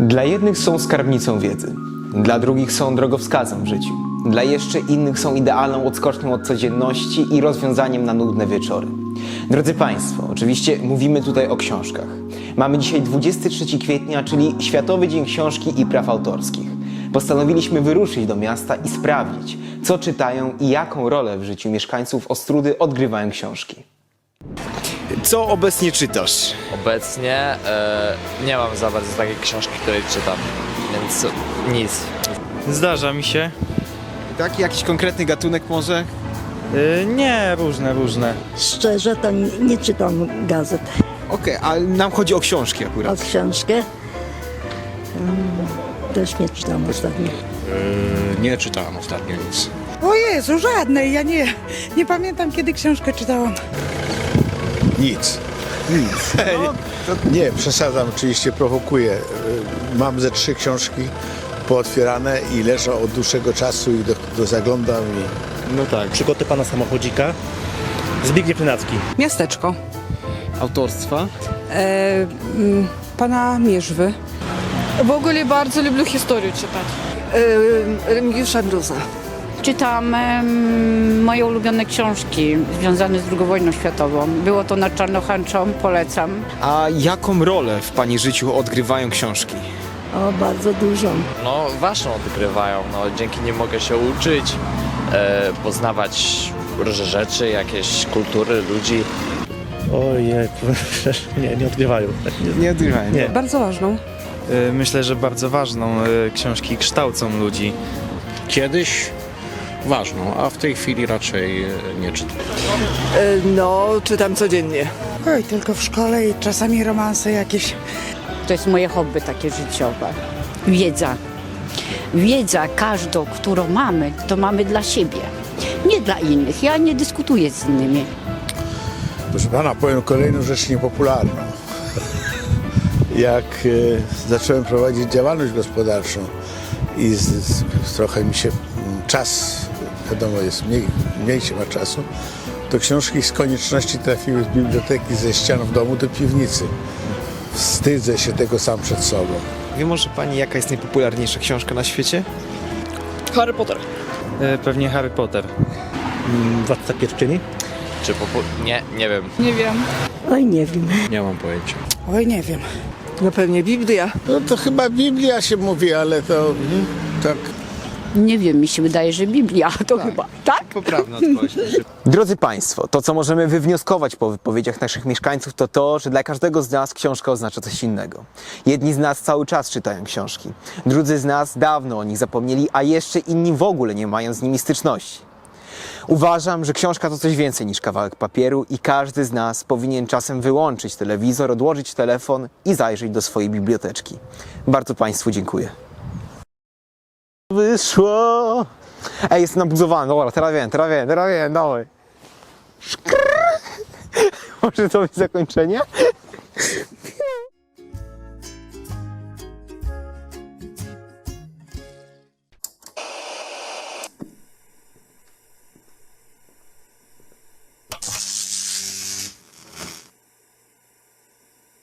Dla jednych są skarbnicą wiedzy, dla drugich są drogowskazem w życiu, dla jeszcze innych są idealną odskocznią od codzienności i rozwiązaniem na nudne wieczory. Drodzy Państwo, oczywiście mówimy tutaj o książkach. Mamy dzisiaj 23 kwietnia, czyli Światowy Dzień Książki i Praw Autorskich. Postanowiliśmy wyruszyć do miasta i sprawdzić, co czytają i jaką rolę w życiu mieszkańców Ostrudy odgrywają książki. Co obecnie czytasz? Obecnie e, nie mam za bardzo takiej książki, której czytam, więc nic. Zdarza mi się. Tak? Jakiś konkretny gatunek może? Y, nie, różne, różne. Szczerze to nie, nie czytam gazet. Okej, ale nam chodzi o książki O akurat. książkę mm, też nie czytam ostatnio. Yy, Nie czytałem ostatnio nic. O Jezu, żadnej. Ja nie, nie pamiętam, kiedy książkę czytałam. Nic. Nic. Nie, przesadzam, oczywiście prowokuję. Mam ze trzy książki pootwierane i leżą od dłuższego czasu i do, do zaglądam i No tak. Przygoty pana samochodzika. Zbigniew Plenacki. Miasteczko. Autorstwa? E, mm, pana Mierzwy. W ogóle bardzo lubię historię czytać. Remigiusza Mroza. Czytam em, moje ulubione książki związane z II wojną światową. Było to nad Czarnochanczą, polecam. A jaką rolę w Pani życiu odgrywają książki? O, bardzo dużo. No, ważną odgrywają, no, dzięki nim mogę się uczyć, e, poznawać różne rzeczy, jakieś kultury, ludzi. Ojej, nie, nie odgrywają. Nie, Nie odgrywają. Nie. Bardzo ważną. Y, myślę, że bardzo ważną. Y, książki kształcą ludzi. Kiedyś ważną, a w tej chwili raczej e, nie czytam. No, czytam codziennie. Oj, tylko w szkole i czasami romanse jakieś. To jest moje hobby takie życiowe. Wiedza. Wiedza każdą, którą mamy, to mamy dla siebie. Nie dla innych. Ja nie dyskutuję z innymi. Proszę pana, powiem kolejną rzecz niepopularną. Jak e, zacząłem prowadzić działalność gospodarczą i z, z, trochę mi się mm, czas, wiadomo, jest mniej, mniej się ma czasu, to książki z konieczności trafiły z biblioteki ze ścian w domu do piwnicy. Wstydzę się tego sam przed sobą. Wie może Pani, jaka jest najpopularniejsza książka na świecie? Harry Potter. Y, pewnie Harry Potter. Mm, Władca pierścieni. Czy popu... Nie, nie wiem. Nie wiem. Oj, nie wiem. Nie mam pojęcia. Oj, nie wiem. No pewnie Biblia. No to chyba Biblia się mówi, ale to tak Nie wiem, mi się wydaje, że Biblia to chyba. Tak? Poprawna odpowiedź. Drodzy Państwo, to co możemy wywnioskować po wypowiedziach naszych mieszkańców to to, że dla każdego z nas książka oznacza coś innego. Jedni z nas cały czas czytają książki, drudzy z nas dawno o nich zapomnieli, a jeszcze inni w ogóle nie mają z nimi styczności. Uważam, że książka to coś więcej niż kawałek papieru i każdy z nas powinien czasem wyłączyć telewizor, odłożyć telefon i zajrzeć do swojej biblioteczki. Bardzo Państwu dziękuję. Wyszło! Ej, jestem nabuzowany, dobra, teraz wiem, teraz wiem, teraz wiem, dawaj. Szkrr. Może to być zakończenie?